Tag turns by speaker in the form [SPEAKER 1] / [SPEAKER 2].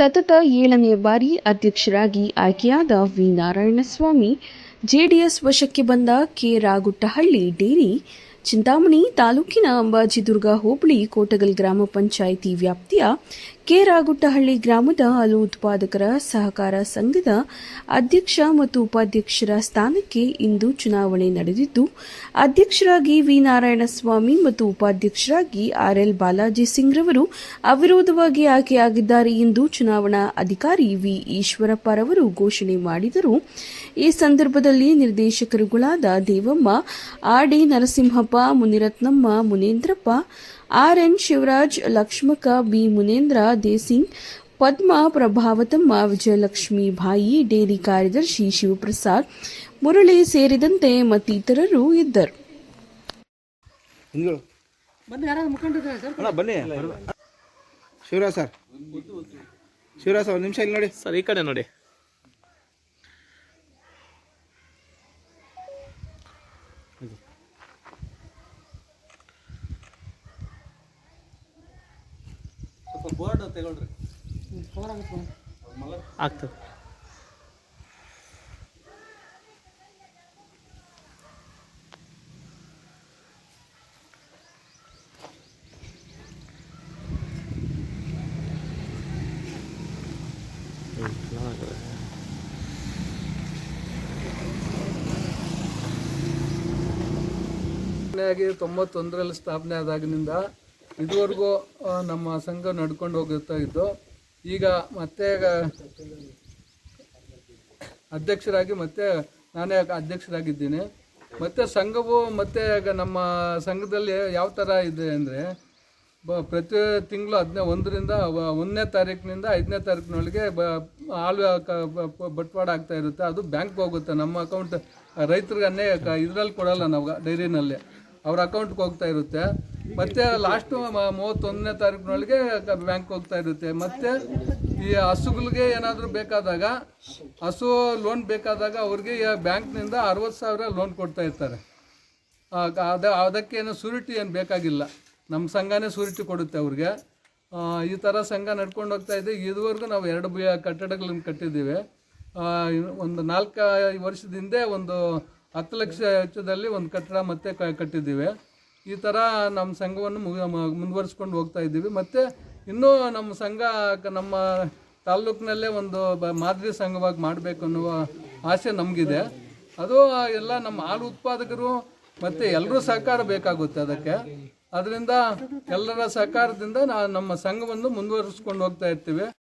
[SPEAKER 1] ಸತತ ಏಳನೇ ಬಾರಿ ಅಧ್ಯಕ್ಷರಾಗಿ ಆಯ್ಕೆಯಾದ ವಿ. ನಾರಾಯಣಸ್ವಾಮಿ ಜೆಡಿಎಸ್ ವಶಕ್ಕೆ ಬಂದ ಕೆ. ರಾಗುಟ್ಟಹಳ್ಳಿ ಡೇರಿ ಚಿಂತಾಮಣಿ ತಾಲೂಕಿನ ಅಂಬಾಜಿದುರ್ಗ ಹೋಬಳಿ ಕೋಟಗಲ್ ಗ್ರಾಮ ಪಂಚಾಯಿತಿ ವ್ಯಾಪ್ತಿಯ ಕೆರಾಗುಟ್ಟಹಳ್ಳಿ ಗ್ರಾಮದ ಹಾಲು ಉತ್ಪಾದಕರ ಸಹಕಾರ ಸಂಘದ ಅಧ್ಯಕ್ಷ ಮತ್ತು ಉಪಾಧ್ಯಕ್ಷರ ಸ್ಥಾನಕ್ಕೆ ಇಂದು ಚುನಾವಣೆ ನಡೆದಿದ್ದು, ಅಧ್ಯಕ್ಷರಾಗಿ ವಿ ನಾರಾಯಣಸ್ವಾಮಿ ಮತ್ತು ಉಪಾಧ್ಯಕ್ಷರಾಗಿ ಆರ್ಎಲ್ ಬಾಲಾಜಿ ಸಿಂಗ್ ರವರು ಅವಿರೋಧವಾಗಿ ಆಯ್ಕೆಯಾಗಿದ್ದಾರೆ ಎಂದು ಚುನಾವಣಾ ಅಧಿಕಾರಿ ವಿ ಈಶ್ವರಪ್ಪ ರವರು ಘೋಷಣೆ ಮಾಡಿದರು. ಈ ಸಂದರ್ಭದಲ್ಲಿ ನಿರ್ದೇಶಕರುಗಳಾದ Devamma, R D Narasimhappa Munirathnamma Munendrappa R N Shivaraj Lakshmaka B Munendra Desing Padma Prabhavatamma Vijayalakshmi Bai dairy ಕಾರ್ಯದರ್ಶಿ ಶಿವಪ್ರಸಾದ್ ಮುರಳಿ ಸೇರಿದಂತೆ ಮತ್ತಿತರರು ಇದ್ದರು.
[SPEAKER 2] ಹಿಂಗಳು
[SPEAKER 3] ಬನ್ನಿ ಯಾರಾದ್ರು ಮುಖಂಡರಿದ್ದಾರೆ ಸರ್.
[SPEAKER 2] ಅಣ್ಣ ಬನ್ನಿ. ಶಿವರಾಜ್ ಸರ್. ಶಿವರಾಜ್ ಸರ್ ಒಂದು ನಿಮಿಷ ಇಲ್ಲಿ ನೋಡಿ.
[SPEAKER 4] ಸರ್ ಈ ಕಡೆ ನೋಡಿ.
[SPEAKER 3] ಕವರ್ ತಗೊಳ್ರಿ.
[SPEAKER 4] ಆಗ್ತದೆ.
[SPEAKER 5] ಆಗಿ ತೊಂಬತ್ತೊಂದರಲ್ಲಿ ಸ್ಥಾಪನೆ ಆದಾಗಿನಿಂದ ಇದುವರೆಗೂ ನಮ್ಮ ಸಂಘ ನಡ್ಕೊಂಡು ಹೋಗುತ್ತಾ ಇದ್ದು, ಈಗ ಮತ್ತೆ ಅಧ್ಯಕ್ಷರಾಗಿ ಮತ್ತೆ ನಾನೇ ಅಧ್ಯಕ್ಷರಾಗಿದ್ದೀನಿ. ಮತ್ತೆ ಸಂಘವು ಮತ್ತೆ ನಮ್ಮ ಸಂಘದಲ್ಲಿ ಯಾವ ಥರ ಇದೆ ಅಂದರೆ, ಬ, ಪ್ರತಿ ತಿಂಗಳು ಹದಿನೈ, ಒಂದರಿಂದ ಒಂದನೇ ತಾರೀಕಿನಿಂದ ಐದನೇ ತಾರೀಕಿನೊಳಗೆ ಬ ಹಾಲು ಬಟ್ವಾಡ ಆಗ್ತಾ ಇರುತ್ತೆ. ಅದು ಬ್ಯಾಂಕ್ಗೆ ಹೋಗುತ್ತೆ. ನಮ್ಮ ಅಕೌಂಟ್ ರೈತರಿಗೆ ಅನ್ನೇ ಇದರಲ್ಲಿ ಕೊಡಲ್ಲ ನಾವು ಡೈರಿನಲ್ಲಿ. ಅವ್ರ ಅಕೌಂಟ್ಗೆ ಹೋಗ್ತಾ ಇರುತ್ತೆ. ಮತ್ತೆ ಲಾಸ್ಟು ಮೂವತ್ತೊಂದನೇ ತಾರೀಕಿನೊಳಗೆ ಬ್ಯಾಂಕ್ ಹೋಗ್ತಾ ಇರುತ್ತೆ. ಮತ್ತೆ ಈ ಹಸುಗಳಿಗೆ ಏನಾದರೂ ಬೇಕಾದಾಗ, ಹಸು ಲೋನ್ ಬೇಕಾದಾಗ ಅವ್ರಿಗೆ ಬ್ಯಾಂಕ್ನಿಂದ ಅರವತ್ತು ಸಾವಿರ ಲೋನ್ ಕೊಡ್ತಾ ಇರ್ತಾರೆ. ಅದ ಅದಕ್ಕೇನು ಸೂರಿಟಿ ಏನು ಬೇಕಾಗಿಲ್ಲ. ನಮ್ಮ ಸಂಘನೇ ಸೂರಿಟಿ ಕೊಡುತ್ತೆ ಅವ್ರಿಗೆ. ಈ ಥರ ಸಂಘ ನಡ್ಕೊಂಡು ಹೋಗ್ತಾ ಇದೆ. ಇದುವರೆಗೂ ನಾವು ಎರಡು ಕಟ್ಟಡಗಳನ್ನು ಕಟ್ಟಿದ್ದೀವಿ. ಒಂದು ನಾಲ್ಕು ವರ್ಷದಿಂದ ಒಂದು ಹತ್ತು ಲಕ್ಷ ವೆಚ್ಚದಲ್ಲಿ ಒಂದು ಕಟ್ಟಡ ಮತ್ತೆ ಕಟ್ಟಿದ್ದೀವಿ. ಈ ಥರ ನಮ್ಮ ಸಂಘವನ್ನು ಮುಗ ಮುಂದುವರಿಸ್ಕೊಂಡು ಹೋಗ್ತಾ ಇದ್ದೀವಿ. ಮತ್ತು ಇನ್ನೂ ನಮ್ಮ ಸಂಘ ನಮ್ಮ ತಾಲ್ಲೂಕಿನಲ್ಲೇ ಒಂದು ಬ- ಮಾದರಿ ಸಂಘವಾಗಿ ಮಾಡಬೇಕು ಅನ್ನುವ ಆಸೆ ನಮಗಿದೆ. ಅದು ಎಲ್ಲ ನಮ್ಮ ಹಾಲು ಉತ್ಪಾದಕರು ಮತ್ತು ಎಲ್ಲರೂ ಸಹಕಾರ ಬೇಕಾಗುತ್ತೆ ಅದಕ್ಕೆ. ಅದರಿಂದ ಎಲ್ಲರ ಸಹಕಾರದಿಂದ ನಮ್ಮ ಸಂಘವನ್ನು ಮುಂದುವರಿಸ್ಕೊಂಡು ಹೋಗ್ತಾ ಇರ್ತೀವಿ.